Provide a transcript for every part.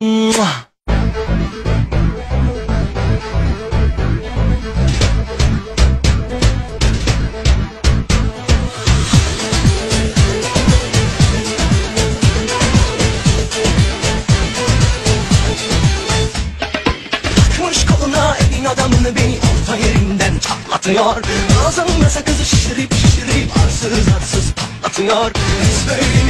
Mwah. adamını beni orta yerinden çatlatıyor Ağzımda sakızı şişirip şişirip arsız arsız patlatıyor Biz böyle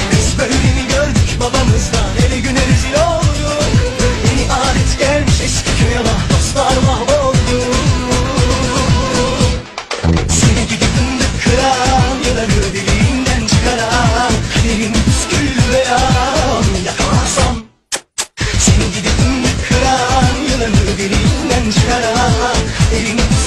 king.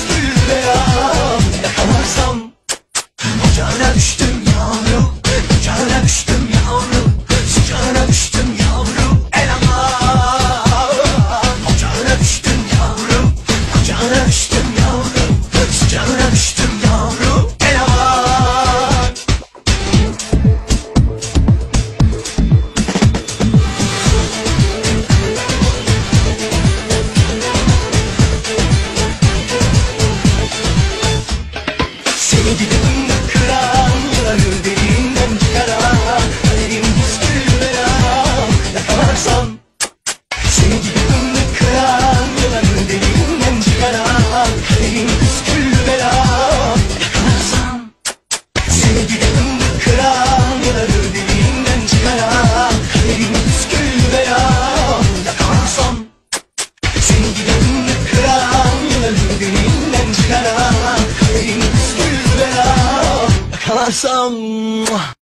awesome.